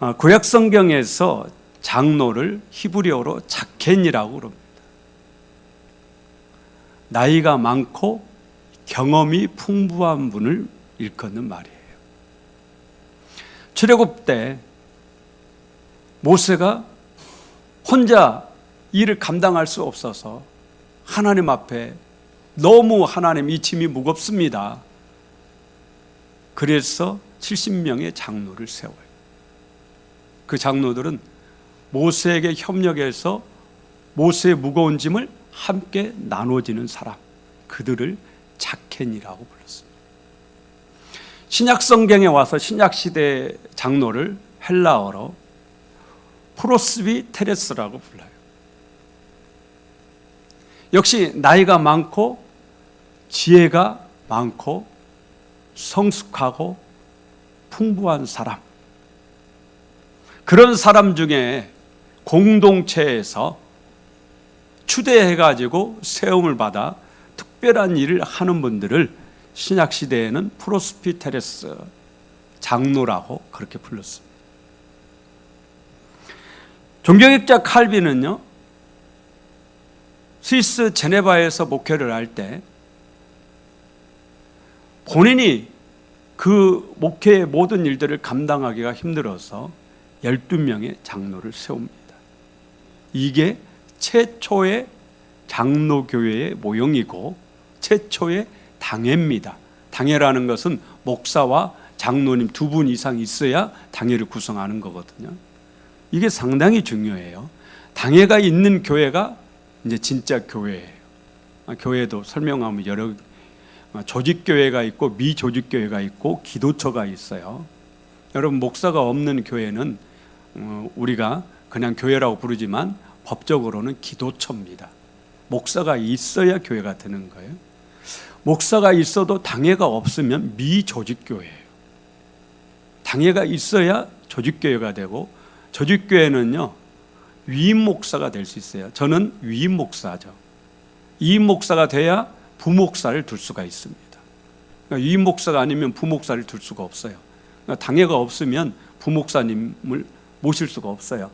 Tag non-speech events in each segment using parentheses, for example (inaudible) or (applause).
어, 구약 성경에서 장로를 히브리어로 자켄이라고 그럽니다. 나이가 많고 경험이 풍부한 분을 일컫는 말이에요. 출애굽 때 모세가 혼자 일을 감당할 수 없어서 하나님 앞에 너무 하나님 이 짐이 무겁습니다. 그래서 70명의 장로를 세워요. 그 장로들은 모세에게 협력해서 모세의 무거운 짐을 함께 나눠지는 사람, 그들을 자켄이라고 불렀습니다. 신약 성경에 와서 신약 시대 장로를 헬라어로 프로스비 테레스라고 불러요. 역시 나이가 많고 지혜가 많고 성숙하고 풍부한 사람. 그런 사람 중에 공동체에서 추대해가지고 세움을 받아 특별한 일을 하는 분들을 신약 시대에는 프로스피테레스 장로라고 그렇게 불렀습니다. 종교학자 칼빈은요 스위스 제네바에서 목회를 할 때 본인이 그 목회의 모든 일들을 감당하기가 힘들어서 12명의 장로를 세웁니다. 이게 최초의 장로교회의 모형이고 최초의 당회입니다. 당회라는 것은 목사와 장로님 두 분 이상 있어야 당회를 구성하는 거거든요. 이게 상당히 중요해요. 당회가 있는 교회가 이제 진짜 교회예요. 아, 교회도 설명하면 여러 아, 조직 교회가 있고 미조직 교회가 있고 기도처가 있어요. 여러분 목사가 없는 교회는 어, 우리가 그냥 교회라고 부르지만 법적으로는 기도처입니다. 목사가 있어야 교회가 되는 거예요. 목사가 있어도 당회가 없으면 미조직 교회예요. 당회가 있어야 조직 교회가 되고 조직 교회는요 위임 목사가 될 수 있어요. 저는 위임 목사죠. 이 목사가 돼야 부목사를 둘 수가 있습니다. 그러니까 위임 목사가 아니면 부목사를 둘 수가 없어요. 그러니까 당회가 없으면 부목사님을 모실 수가 없어요.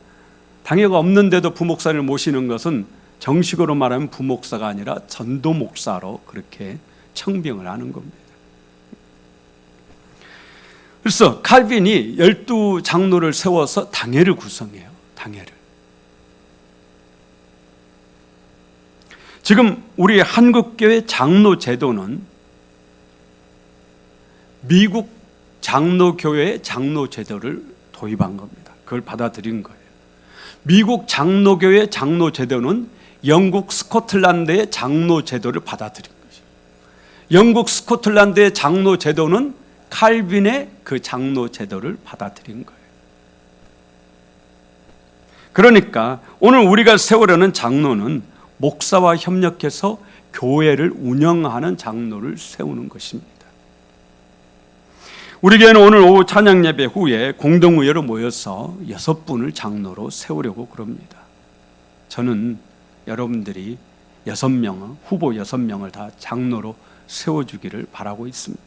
당회가 없는데도 부목사를 모시는 것은 정식으로 말하면 부목사가 아니라 전도 목사로 그렇게 청빙을 하는 겁니다. 그래서 칼빈이 열두 장로를 세워서 당회를 구성해요. 당회를. 지금 우리 한국 교회 장로 제도는 미국 장로 교회의 장로 제도를 도입한 겁니다. 그걸 받아들인 거예요. 미국 장로교회 장로 제도는 영국 스코틀랜드의 장로 제도를 받아들인 거죠. 영국 스코틀랜드의 장로 제도는 칼빈의 그 장로 제도를 받아들인 거예요. 그러니까 오늘 우리가 세우려는 장로는 목사와 협력해서 교회를 운영하는 장로를 세우는 것입니다. 우리 교회는 오늘 오후 찬양 예배 후에 공동의회로 모여서 여섯 분을 장로로 세우려고 그럽니다. 저는 여러분들이 여섯 명, 후보 여섯 명을 다 장로로 세워주기를 바라고 있습니다.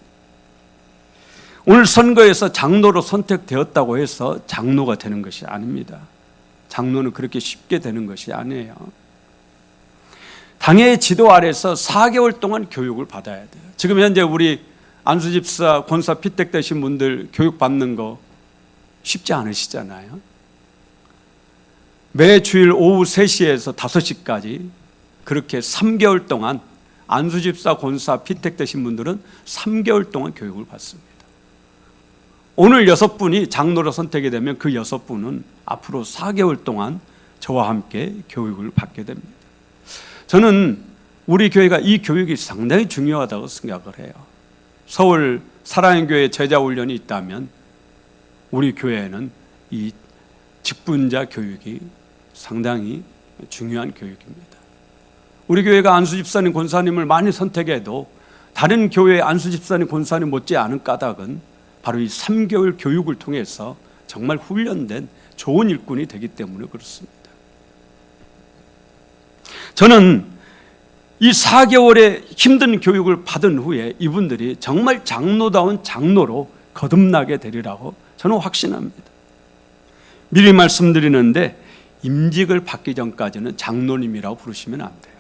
오늘 선거에서 장로로 선택되었다고 해서 장로가 되는 것이 아닙니다. 장로는 그렇게 쉽게 되는 것이 아니에요. 당의 지도 아래서 4개월 동안 교육을 받아야 돼요. 지금 현재 우리 안수 집사, 권사 피택 되신 분들 교육 받는 거 쉽지 않으시잖아요. 매 주일 오후 3시에서 5시까지 그렇게 3개월 동안 안수 집사, 권사 피택 되신 분들은 3개월 동안 교육을 받습니다. 오늘 여섯 분이 장로로 선택이 되면 그 여섯 분은 앞으로 4개월 동안 저와 함께 교육을 받게 됩니다. 저는 우리 교회가 이 교육이 상당히 중요하다고 생각을 해요. 서울 사랑의 교회 제자 훈련이 있다면 우리 교회에는 이 직분자 교육이 상당히 중요한 교육입니다. 우리 교회가 안수 집사님, 권사님을 많이 선택해도 다른 교회 안수 집사님, 권사님 못지 않은 까닭은 바로 이 3개월 교육을 통해서 정말 훈련된 좋은 일꾼이 되기 때문에 그렇습니다. 저는 이 4개월의 힘든 교육을 받은 후에 이분들이 정말 장로다운 장로로 거듭나게 되리라고 저는 확신합니다. 미리 말씀드리는데 임직을 받기 전까지는 장로님이라고 부르시면 안 돼요.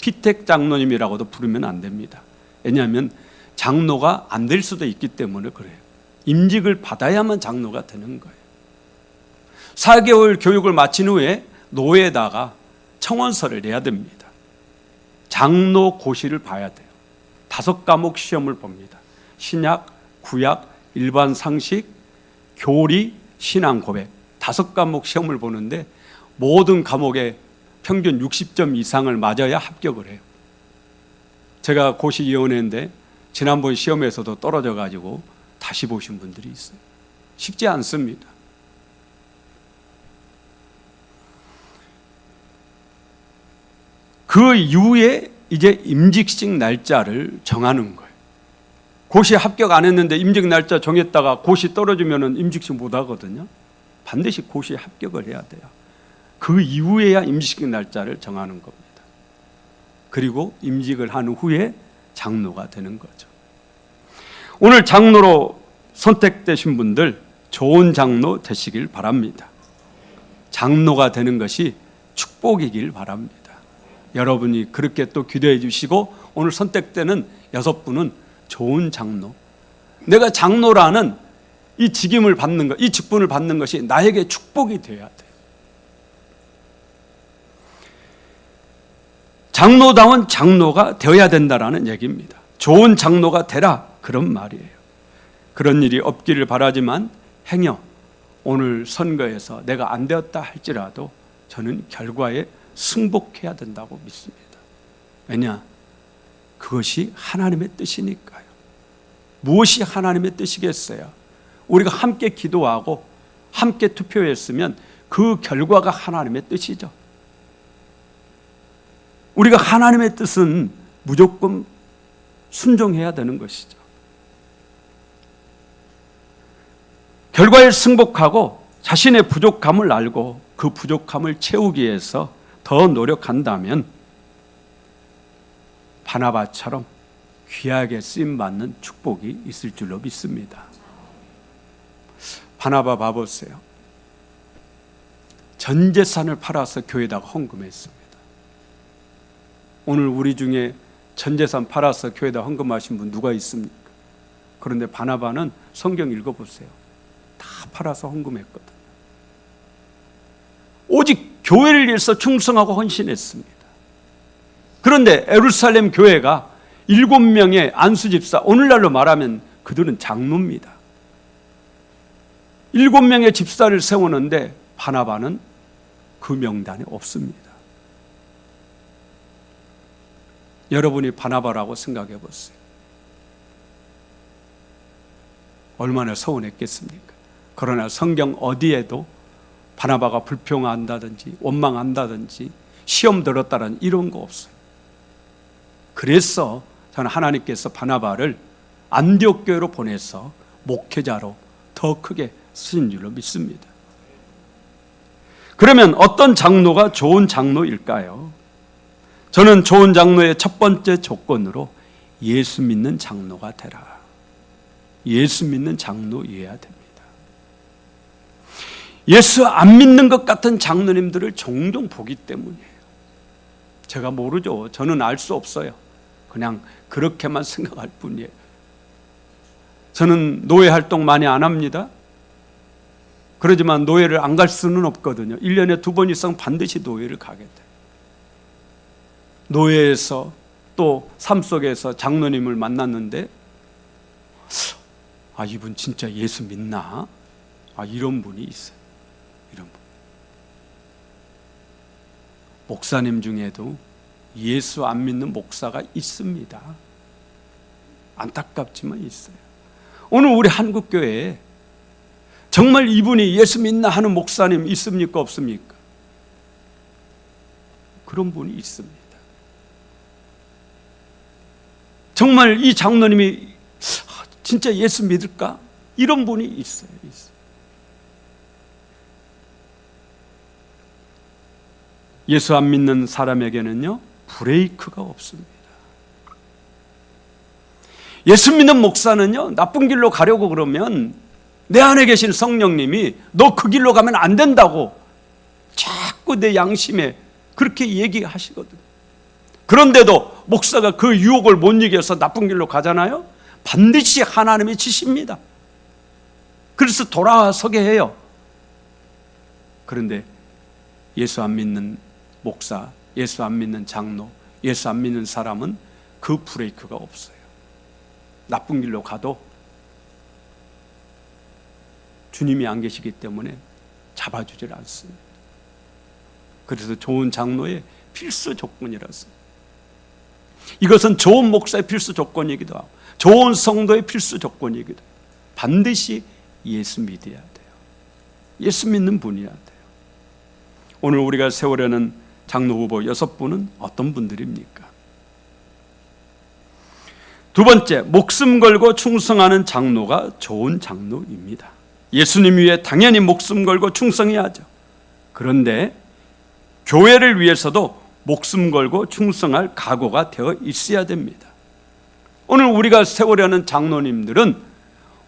피택 장로님이라고도 부르면 안 됩니다. 왜냐하면 장로가 안 될 수도 있기 때문에 그래요. 임직을 받아야만 장로가 되는 거예요. 4개월 교육을 마친 후에 노예에다가 청원서를 내야 됩니다. 장로 고시를 봐야 돼요. 다섯 과목 시험을 봅니다. 신약, 구약, 일반 상식, 교리, 신앙 고백 다섯 과목 시험을 보는데 모든 과목에 평균 60점 이상을 맞아야 합격을 해요. 제가 고시위원회인데 지난번 시험에서도 떨어져 가지고 다시 보신 분들이 있어요. 쉽지 않습니다. 그 이후에 이제 임직식 날짜를 정하는 거예요. 고시 합격 안 했는데 임직 날짜 정했다가 고시 떨어지면은 임직식 못 하거든요. 반드시 고시 합격을 해야 돼요. 그 이후에야 임직식 날짜를 정하는 겁니다. 그리고 임직을 한 후에 장로가 되는 거죠. 오늘 장로로 선택되신 분들 좋은 장로 되시길 바랍니다. 장로가 되는 것이 축복이길 바랍니다. 여러분이 그렇게 또 기도해 주시고 오늘 선택되는 여섯 분은 좋은 장로. 내가 장로라는 이 직임을 받는 것, 이 직분을 받는 것이 나에게 축복이 되어야 돼. 장로다운 장로가 되어야 된다라는 얘기입니다. 좋은 장로가 되라 그런 말이에요. 그런 일이 없기를 바라지만 행여 오늘 선거에서 내가 안 되었다 할지라도 저는 결과에 승복해야 된다고 믿습니다. 왜냐? 그것이 하나님의 뜻이니까요. 무엇이 하나님의 뜻이겠어요? 우리가 함께 기도하고 함께 투표했으면 그 결과가 하나님의 뜻이죠. 우리가 하나님의 뜻은 무조건 순종해야 되는 것이죠. 결과에 승복하고 자신의 부족함을 알고 그 부족함을 채우기 위해서 더 노력한다면 바나바처럼 귀하게 쓰임 받는 축복이 있을 줄로 믿습니다. 바나바 봐보세요. 전 재산을 팔아서 교회에다가 헌금했습니다. 오늘 우리 중에 전 재산 팔아서 교회에다 헌금하신 분 누가 있습니까? 그런데 바나바는 성경 읽어보세요. 다 팔아서 헌금했거든. 오직 교회를 위해서 충성하고 헌신했습니다. 그런데 에루살렘 교회가 일곱 명의 안수 집사, 오늘날로 말하면 그들은 장로입니다. 일곱 명의 집사를 세우는데 바나바는 그 명단에 없습니다. 여러분이 바나바라고 생각해 보세요. 얼마나 서운했겠습니까? 그러나 성경 어디에도 바나바가 불평한다든지 원망한다든지 시험 들었다는 이런 거 없어요. 그래서 저는 하나님께서 바나바를 안디옥 교회로 보내서 목회자로 더 크게 쓰신 줄로 믿습니다. 그러면 어떤 장로가 좋은 장로일까요? 저는 좋은 장로의 첫 번째 조건으로 예수 믿는 장로가 되라. 예수 믿는 장로여야 됩니다. 예수 안 믿는 것 같은 장로님들을 종종 보기 때문이에요. 제가 모르죠. 저는 알 수 없어요. 그냥 그렇게만 생각할 뿐이에요. 저는 노예 활동 많이 안 합니다. 그러지만 노예를 안 갈 수는 없거든요. 1년에 두 번 이상 반드시 노예를 가게 돼요. 노예에서 또 삶 속에서 장로님을 만났는데 아 이분 진짜 예수 믿나? 아 이런 분이 있어요. 이런 분. 목사님 중에도 예수 안 믿는 목사가 있습니다. 안타깝지만 있어요. 오늘 우리 한국 교회에 정말 이분이 예수 믿나 하는 목사님 있습니까 없습니까? 그런 분이 있습니다. 정말 이 장로님이 아, 진짜 예수 믿을까? 이런 분이 있어요. 있어요. 예수 안 믿는 사람에게는요, 브레이크가 없습니다. 예수 믿는 목사는요, 나쁜 길로 가려고 그러면 내 안에 계신 성령님이 너 그 길로 가면 안 된다고 자꾸 내 양심에 그렇게 얘기하시거든. 그런데도 목사가 그 유혹을 못 이겨서 나쁜 길로 가잖아요. 반드시 하나님이 치십니다. 그래서 돌아서게 해요. 그런데 예수 안 믿는 목사, 예수 안 믿는 장로, 예수 안 믿는 사람은 그 브레이크가 없어요. 나쁜 길로 가도 주님이 안 계시기 때문에 잡아주질 않습니다. 그래서 좋은 장로의 필수 조건이라서 이것은 좋은 목사의 필수 조건이기도 하고 좋은 성도의 필수 조건이기도 해요. 반드시 예수 믿어야 돼요. 예수 믿는 분이어야 돼요. 오늘 우리가 세우려는 장로 후보 여섯 분은 어떤 분들입니까? 두 번째, 목숨 걸고 충성하는 장로가 좋은 장로입니다. 예수님 위해 당연히 목숨 걸고 충성해야죠. 그런데 교회를 위해서도 목숨 걸고 충성할 각오가 되어 있어야 됩니다. 오늘 우리가 세우려는 장로님들은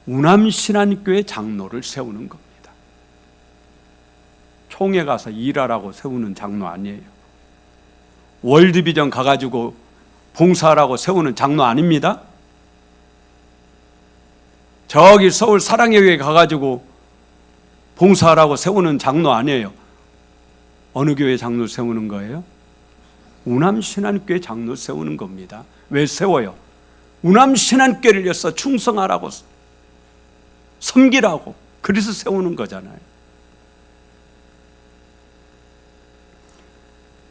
우남신안교회 장로를 세우는 겁니다. 총회 가서 일하라고 세우는 장로 아니에요. 월드비전 가가지고 봉사하라고 세우는 장로 아닙니다. 저기 서울 사랑의 교회 가가지고 봉사하라고 세우는 장로 아니에요. 어느 교회 장로 세우는 거예요? 우남신안교회 장로 세우는 겁니다. 왜 세워요? 우남신안교회를 위해서 충성하라고 섬기라고 그래서 세우는 거잖아요.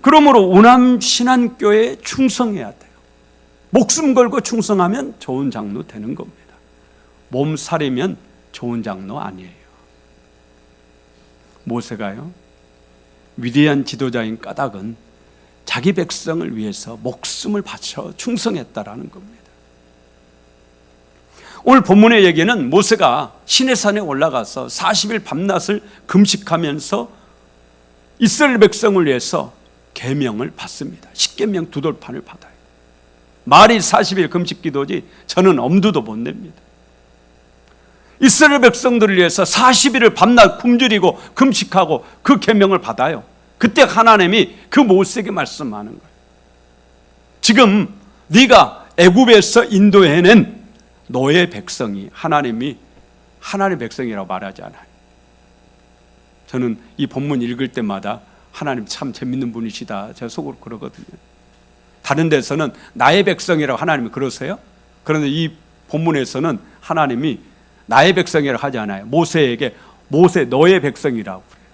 그러므로 우남신안교회에 충성해야 돼요. 목숨 걸고 충성하면 좋은 장로 되는 겁니다. 몸살이면 좋은 장로 아니에요. 모세가요. 위대한 지도자인 까닭은 자기 백성을 위해서 목숨을 바쳐 충성했다라는 겁니다. 오늘 본문의 얘기는 모세가 시내산에 올라가서 40일 밤낮을 금식하면서 이스라엘 백성을 위해서 계명을 받습니다. 십계명 두 돌판을 받아요. 말이 40일 금식 기도지 저는 엄두도 못 냅니다. 이스라엘 백성들을 위해서 40일을 밤낮 굶주리고 금식하고 그 계명을 받아요. 그때 하나님이 그 모세에게 말씀하는 거예요. 지금 네가 애굽에서 인도해낸 너의 백성이 하나님이 하나님의 백성이라고 말하지 않아요. 저는 이 본문 읽을 때마다 하나님 참 재밌는 분이시다. 제 속으로 그러거든요. 다른 데서는 나의 백성이라고 하나님이 그러세요? 그런데 이 본문에서는 하나님이 나의 백성이라고 하지 않아요. 모세에게 모세 너의 백성이라고 그래요.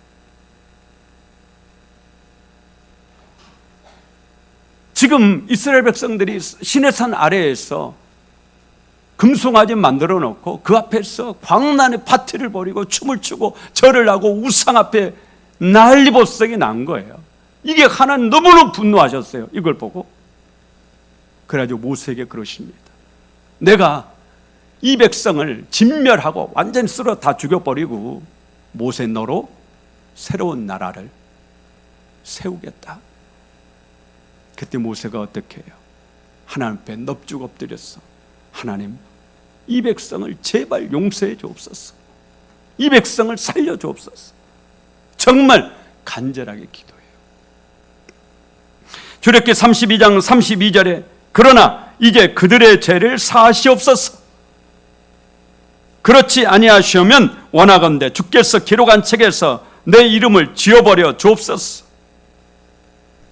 지금 이스라엘 백성들이 시내산 아래에서 금송아지 만들어 놓고 그 앞에서 광란의 파티를 벌이고 춤을 추고 절을 하고 우상 앞에 난리보성이 난 거예요. 이게 하나님 너무너무 분노하셨어요. 이걸 보고. 그래가지고 모세에게 그러십니다. 내가 이 백성을 진멸하고 완전 쓸어 다 죽여버리고 모세 너로 새로운 나라를 세우겠다. 그때 모세가 어떻게 해요? 하나님 앞에 넙죽 엎드렸어. 하나님, 이 백성을 제발 용서해 주옵소서. 이 백성을 살려 주옵소서. 정말 간절하게 기도해요. 주력기 32장 32절에 그러나 이제 그들의 죄를 사하시옵소서. 그렇지 아니하시면 원하건대 주께서 기록한 책에서 내 이름을 지워버려 주옵소서.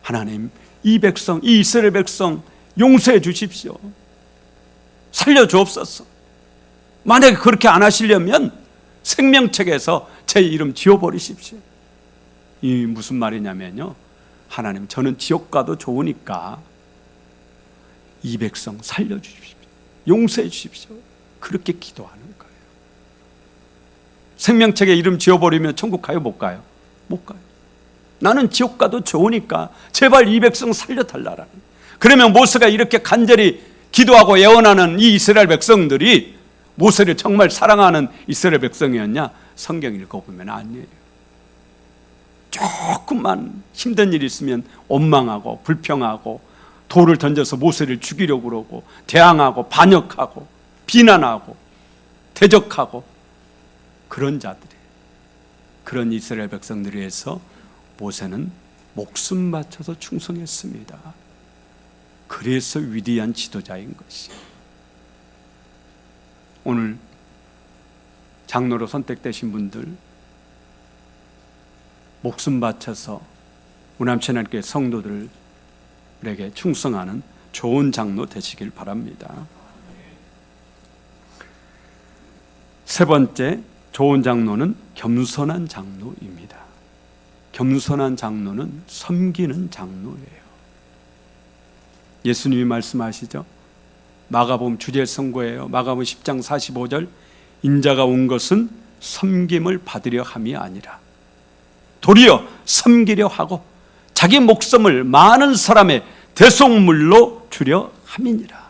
하나님, 이 백성, 이 이스라엘 백성 용서해 주십시오. 살려 주옵소서. 만약에 그렇게 안 하시려면 생명책에서 제 이름 지워버리십시오. 이 무슨 말이냐면요. 하나님, 저는 지옥 가도 좋으니까 이 백성 살려주십시오. 용서해 주십시오. 그렇게 기도하는 거예요. 생명책에 이름 지워버리면 천국 가요? 못 가요? 못 가요. 나는 지옥 가도 좋으니까 제발 이 백성 살려달라라는. 그러면 모세가 이렇게 간절히 기도하고 예언하는 이 이스라엘 백성들이 모세를 정말 사랑하는 이스라엘 백성이었냐? 성경 읽어보면 아니에요. 조금만 힘든 일이 있으면 원망하고 불평하고 돌을 던져서 모세를 죽이려고 그러고 대항하고 반역하고 비난하고 대적하고 그런 자들이 그런 이스라엘 백성들을 위해서 모세는 목숨 바쳐서 충성했습니다. 그래서 위대한 지도자인 것이. 오늘 장로로 선택되신 분들 목숨 바쳐서 우남천할교 성도들에게 충성하는 좋은 장로 되시길 바랍니다. 세 번째 좋은 장로는 겸손한 장로입니다. 겸손한 장로는 섬기는 장로예요. 예수님이 말씀하시죠. 마가복음 주제 선고예요. 마가복음 10장 45절 인자가 온 것은 섬김을 받으려 함이 아니라 도리어 섬기려 하고 자기 목숨을 많은 사람의 대속물로 주려 함이니라.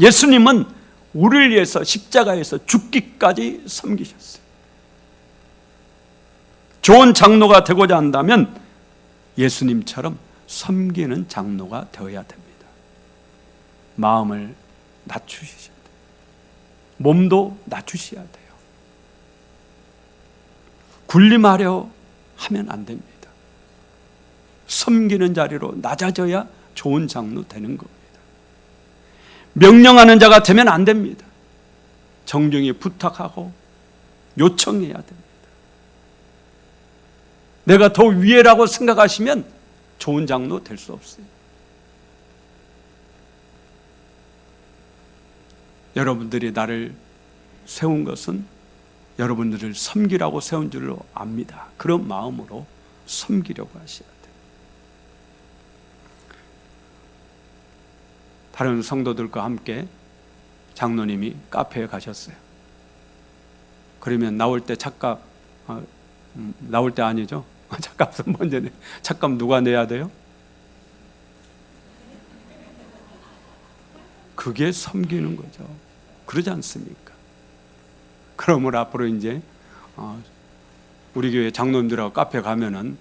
예수님은 우리를 위해서 십자가에서 죽기까지 섬기셨어요. 좋은 장로가 되고자 한다면 예수님처럼 섬기는 장로가 되어야 됩니다. 마음을 낮추셔야 돼요. 몸도 낮추셔야 돼요. 군림하려 하면 안 됩니다. 섬기는 자리로 낮아져야 좋은 장로 되는 겁니다. 명령하는 자가 되면 안 됩니다. 정중히 부탁하고 요청해야 됩니다. 내가 더 위에라고 생각하시면 좋은 장로 될 수 없어요. 여러분들이 나를 세운 것은 여러분들을 섬기라고 세운 줄로 압니다. 그런 마음으로 섬기려고 하셔야. 다른 성도들과 함께 장로님이 카페에 가셨어요. 그러면 나올 때 착각, 아, 음, 나올 때 아니죠? (laughs) 착값은 먼저 내. 착값 누가 내야 돼요? 그게 섬기는 거죠. 그러지 않습니까? 그러므로 앞으로 이제 어, 우리 교회 장로님들하고 카페 가면은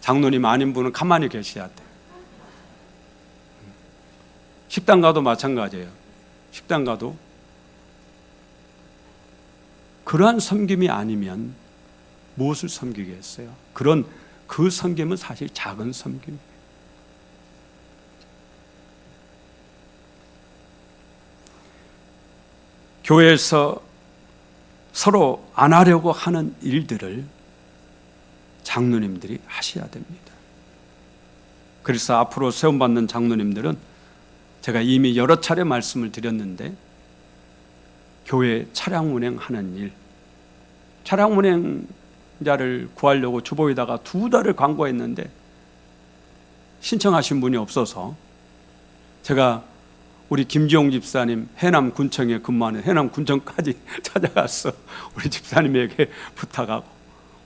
장로님 아닌 분은 가만히 계셔야 돼. 식당 가도 마찬가지예요. 식당 가도 그러한 섬김이 아니면 무엇을 섬기겠어요? 그런 그 섬김은 사실 작은 섬김이에요. 교회에서 서로 안 하려고 하는 일들을 장로님들이 하셔야 됩니다. 그래서 앞으로 세움받는 장로님들은 제가 이미 여러 차례 말씀을 드렸는데 교회 차량 운행하는 일, 차량 운행자를 구하려고 주보에다가 두 달을 광고했는데 신청하신 분이 없어서 제가 우리 김지용 집사님 해남 군청에 근무하는 해남 군청까지 (laughs) 찾아가서 우리 집사님에게 부탁하고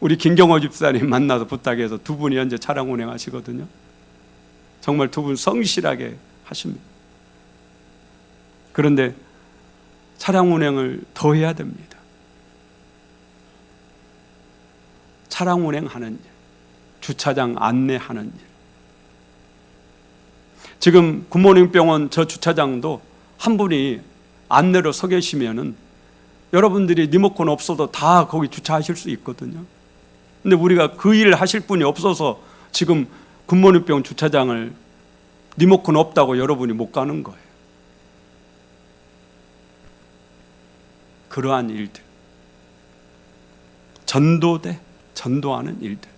우리 김경호 집사님 만나서 부탁해서 두 분이 현재 차량 운행하시거든요. 정말 두 분 성실하게 하십니다. 그런데 차량 운행을 더 해야 됩니다. 차량 운행하는 일, 주차장 안내하는 일. 지금 굿모닝 병원 저 주차장도 한 분이 안내로 서 계시면은 여러분들이 리모컨 없어도 다 거기 주차하실 수 있거든요. 근데 우리가 그 일을 하실 분이 없어서 지금 굿모닝 병원 주차장을 리모컨 없다고 여러분이 못 가는 거예요. 그러한 일들. 전도대, 전도하는 일들.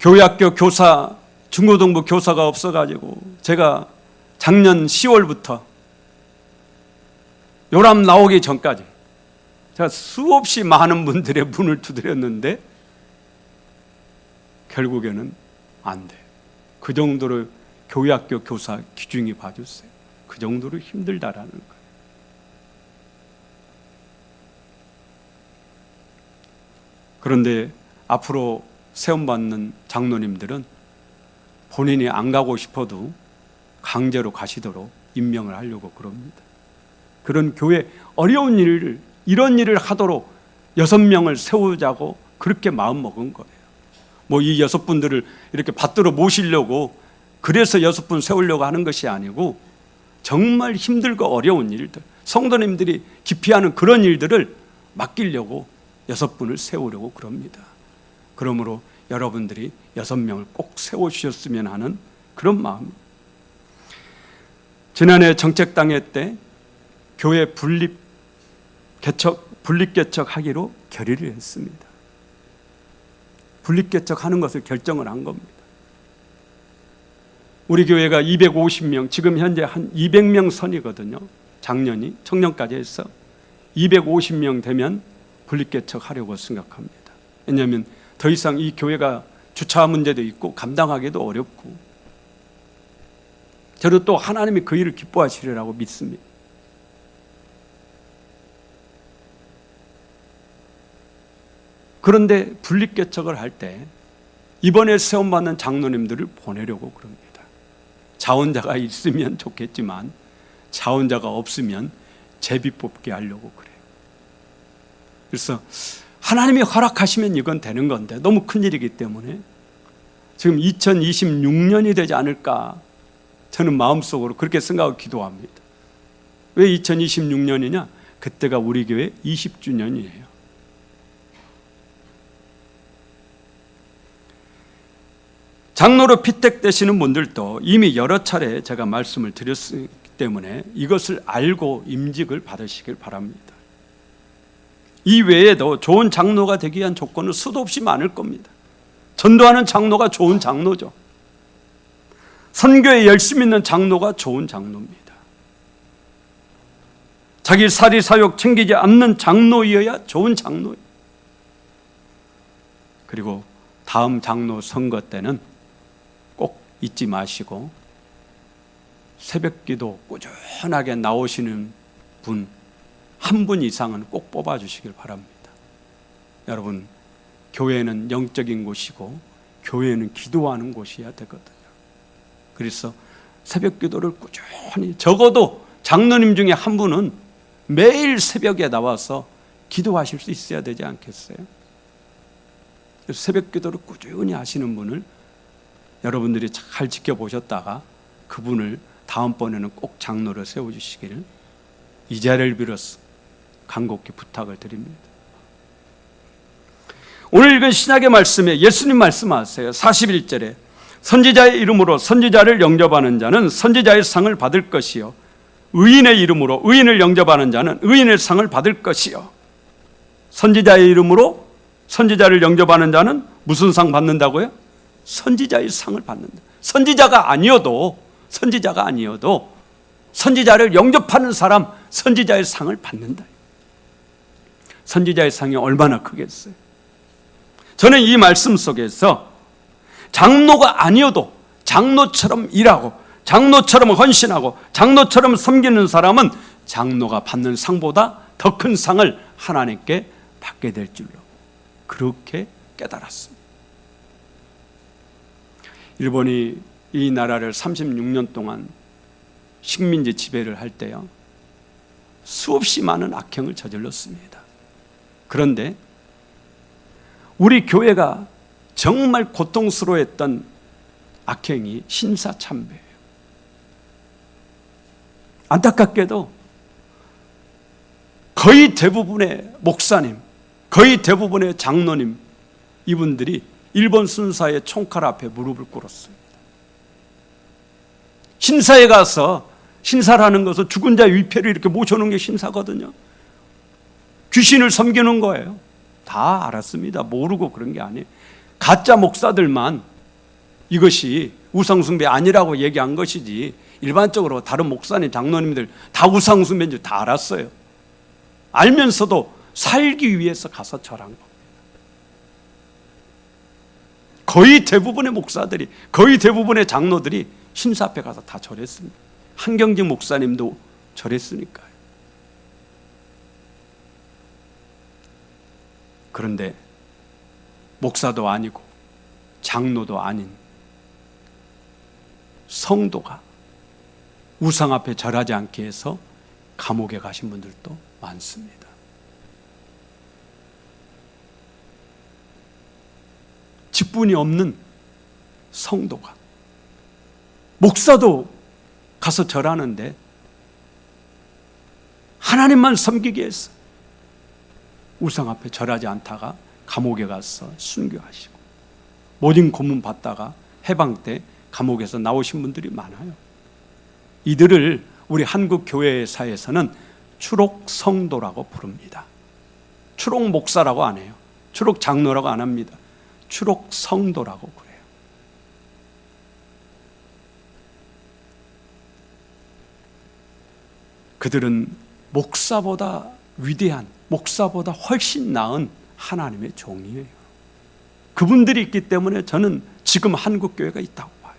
교회학교 교사, 중고등부 교사가 없어가지고 제가 작년 10월부터 요람 나오기 전까지 제가 수없이 많은 분들의 문을 두드렸는데 결국에는 안 돼. 그 정도로 교회학교 교사 기중이 봐주세요. 그 정도로 힘들다라는 거예요. 그런데 앞으로 세움받는 장로님들은 본인이 안 가고 싶어도 강제로 가시도록 임명을 하려고 그럽니다. 그런 교회 어려운 일을 이런 일을 하도록 여섯 명을 세우자고 그렇게 마음 먹은 거예요. 뭐 이 여섯 분들을 이렇게 받들어 모시려고 그래서 여섯 분 세우려고 하는 것이 아니고 정말 힘들고 어려운 일들, 성도님들이 기피하는 그런 일들을 맡기려고 여섯 분을 세우려고 그럽니다. 그러므로 여러분들이 여섯 명을 꼭 세워주셨으면 하는 그런 마음. 지난해 정책당회 때 교회 분립 개척 분립 개척하기로 결의를 했습니다. 분립 개척하는 것을 결정을 한 겁니다. 우리 교회가 250명, 지금 현재 한 200명 선이거든요. 작년이 청년까지 해서 250명 되면 분립 개척하려고 생각합니다. 왜냐하면 더 이상 이 교회가 주차 문제도 있고 감당하기도 어렵고 저도 또 하나님이 그 일을 기뻐하시리라고 믿습니다. 그런데 분립 개척을 할 때 이번에 세움받는 장로님들을 보내려고 그럽니다. 자원자가 있으면 좋겠지만 자원자가 없으면 제비 뽑게 하려고 그래요. 그래서 하나님이 허락하시면 이건 되는 건데 너무 큰 일이기 때문에 지금 2026년이 되지 않을까 저는 마음속으로 그렇게 생각하고 기도합니다. 왜 2026년이냐? 그때가 우리 교회 20주년이에요. 장로로 피택되시는 분들도 이미 여러 차례 제가 말씀을 드렸기 때문에 이것을 알고 임직을 받으시길 바랍니다. 이 외에도 좋은 장로가 되기 위한 조건은 수도 없이 많을 겁니다. 전도하는 장로가 좋은 장로죠. 선교에 열심 있는 장로가 좋은 장로입니다. 자기 사리 사욕 챙기지 않는 장로이어야 좋은 장로예요. 그리고 다음 장로 선거 때는 꼭 잊지 마시고 새벽 기도 꾸준하게 나오시는 분 한 분 이상은 꼭 뽑아 주시길 바랍니다. 여러분 교회는 영적인 곳이고 교회는 기도하는 곳이어야 되거든요. 그래서 새벽 기도를 꾸준히 적어도 장로님 중에 한 분은 매일 새벽에 나와서 기도하실 수 있어야 되지 않겠어요? 새벽 기도를 꾸준히 하시는 분을 여러분들이 잘 지켜보셨다가 그분을 다음번에는 꼭 장로를 세워주시기를 이 자리를 빌어서 간곡히 부탁을 드립니다. 오늘 읽은 신약의 말씀에 예수님 말씀하세요. 41절에 선지자의 이름으로 선지자를 영접하는 자는 선지자의 상을 받을 것이요. 의인의 이름으로 의인을 영접하는 자는 의인의 상을 받을 것이요. 선지자의 이름으로 선지자를 영접하는 자는 무슨 상 받는다고요? 선지자의 상을 받는다. 선지자가 아니어도 선지자가 아니어도 선지자를 영접하는 사람 선지자의 상을 받는다. 선지자의 상이 얼마나 크겠어요? 저는 이 말씀 속에서 장로가 아니어도 장로처럼 일하고 장로처럼 헌신하고 장로처럼 섬기는 사람은 장로가 받는 상보다 더 큰 상을 하나님께 받게 될 줄로 그렇게 깨달았습니다. 일본이 이 나라를 36년 동안 식민지 지배를 할 때요. 수없이 많은 악행을 저질렀습니다. 그런데 우리 교회가 정말 고통스러워했던 악행이 신사참배예요. 안타깝게도 거의 대부분의 목사님, 거의 대부분의 장로님 이분들이 일본 순사의 총칼 앞에 무릎을 꿇었습니다. 신사에 가서 신사라는 것은 죽은 자 위패를 이렇게 모셔놓은 게 신사거든요. 귀신을 섬기는 거예요. 다 알았습니다. 모르고 그런 게 아니에요. 가짜 목사들만 이것이 우상숭배 아니라고 얘기한 것이지 일반적으로 다른 목사님, 장로님들 다 우상숭배인 줄 다 알았어요. 알면서도 살기 위해서 가서 절한 겁니다. 거의 대부분의 목사들이, 거의 대부분의 장로들이 신사 앞에 가서 다 절했습니다. 한경직 목사님도 절했으니까 그런데 목사도 아니고 장로도 아닌 성도가 우상 앞에 절하지 않게 해서 감옥에 가신 분들도 많습니다. 직분이 없는 성도가 목사도 가서 절하는데 하나님만 섬기게 했어. 우상 앞에 절하지 않다가 감옥에 가서 순교하시고 모진 고문 받다가 해방 때 감옥에서 나오신 분들이 많아요. 이들을 우리 한국 교회사에서는 추록 성도라고 부릅니다. 추록 목사라고 안 해요. 추록 장로라고 안 합니다. 추록 성도라고 그래요. 그들은 목사보다 위대한, 목사보다 훨씬 나은 하나님의 종이에요. 그분들이 있기 때문에 저는 지금 한국 교회가 있다고 봐요.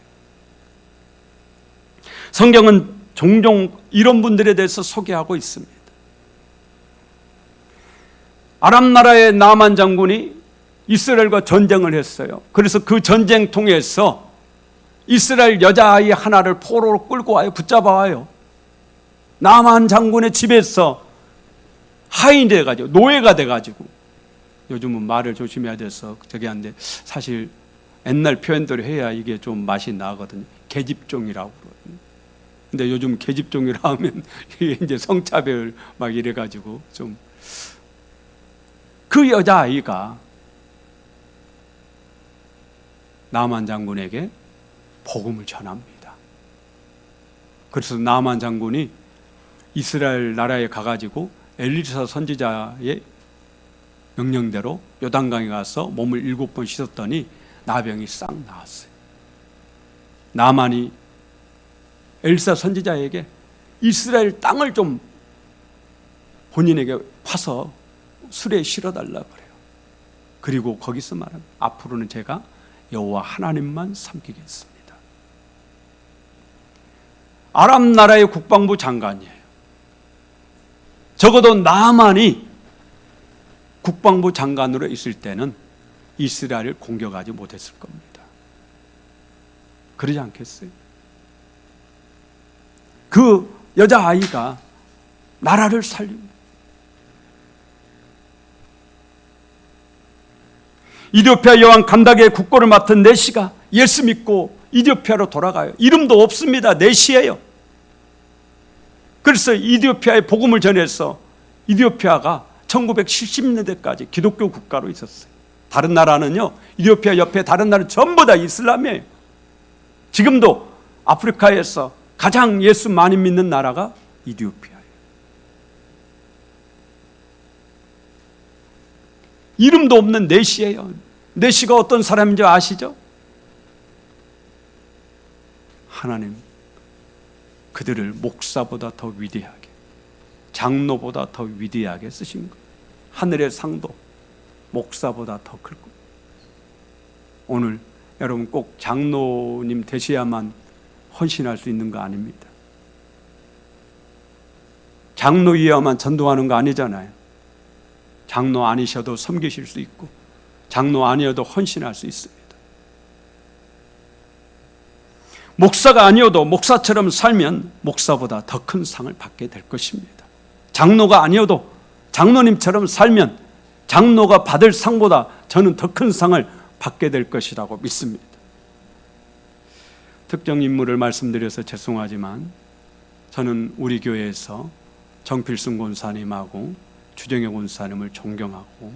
성경은 종종 이런 분들에 대해서 소개하고 있습니다. 아람 나라의 나만 장군이 이스라엘과 전쟁을 했어요. 그래서 그 전쟁 통해서 이스라엘 여자아이 하나를 포로로 끌고 와요. 붙잡아 와요. 나만 장군의 집에서 하인이 돼가지고 노예가 돼가지고 요즘은 말을 조심해야 돼서 저기 한데 사실 옛날 표현대로 해야 이게 좀 맛이 나거든요. 계집종이라고 그러거든요. 근데 요즘 계집종이라 하면 (laughs) 이게 이제 성차별 막 이래가지고 좀 그 여자 아이가 나만 장군에게 복음을 전합니다. 그래서 나만 장군이 이스라엘 나라에 가가지고 엘리사 선지자의 명령대로 요단강에 가서 몸을 일곱 번 씻었더니 나병이 싹 나았어요. 나만이 엘사 선지자에게 이스라엘 땅을 좀 본인에게 파서 술에 실어 달라 그래요. 그리고 거기서 말합니다. 앞으로는 제가 여호와 하나님만 섬기겠습니다. 아람 나라의 국방부 장관이에요. 적어도 나만이 국방부 장관으로 있을 때는 이스라엘을 공격하지 못했을 겁니다. 그러지 않겠어요? 그 여자 아이가 나라를 살립니다. 이디오피아 여왕 간닥의 국고를 맡은 네시가 예수 믿고 이디오피아로 돌아가요. 이름도 없습니다. 네시예요. 그래서 이디오피아에 복음을 전해서 이디오피아가 1970년대까지 기독교 국가로 있었어요. 다른 나라는요, 이디오피아 옆에 다른 나라는 전부 다 이슬람이에요. 지금도 아프리카에서 가장 예수 많이 믿는 나라가 이디오피아예요. 이름도 없는 네시예요. 네시가 어떤 사람인지 아시죠? 하나님 그들을 목사보다 더 위대하게 장로보다 더 위대하게 쓰신 것. 하늘의 상도 목사보다 더 클 것. 오늘 여러분 꼭 장로님 되셔야만 헌신할 수 있는 거 아닙니다. 장로이어야만 전도하는 거 아니잖아요. 장로 아니셔도 섬기실 수 있고 장로 아니어도 헌신할 수 있습니다. 목사가 아니어도 목사처럼 살면 목사보다 더 큰 상을 받게 될 것입니다. 장로가 아니어도 장로님처럼 살면 장로가 받을 상보다 저는 더 큰 상을 받게 될 것이라고 믿습니다. 특정 인물을 말씀드려서 죄송하지만 저는 우리 교회에서 정필승 권사님하고 주정혜 권사님을 존경하고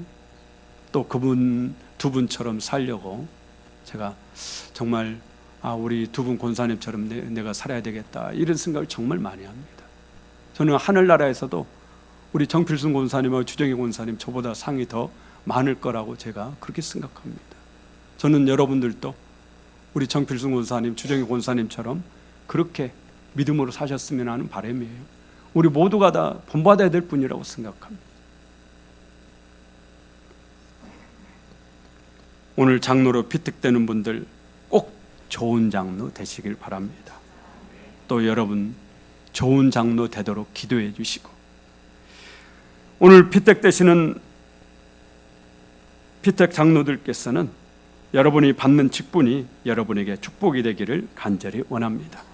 또 그분 두 분처럼 살려고 제가 정말 아 우리 두 분 권사님처럼 내, 내가 살아야 되겠다 이런 생각을 정말 많이 합니다. 저는 하늘나라에서도 우리 정필순 권사님하고 주정희 권사님 저보다 상이 더 많을 거라고 제가 그렇게 생각합니다. 저는 여러분들도 우리 정필순 권사님, 주정희 권사님처럼 그렇게 믿음으로 사셨으면 하는 바람이에요. 우리 모두가 다 본받아야 될 분이라고 생각합니다. 오늘 장로로 피택되는 분들 꼭 좋은 장로 되시길 바랍니다. 또 여러분 좋은 장로 되도록 기도해 주시고 오늘 피택 되시는 피택 장로들께서는 여러분이 받는 직분이 여러분에게 축복이 되기를 간절히 원합니다.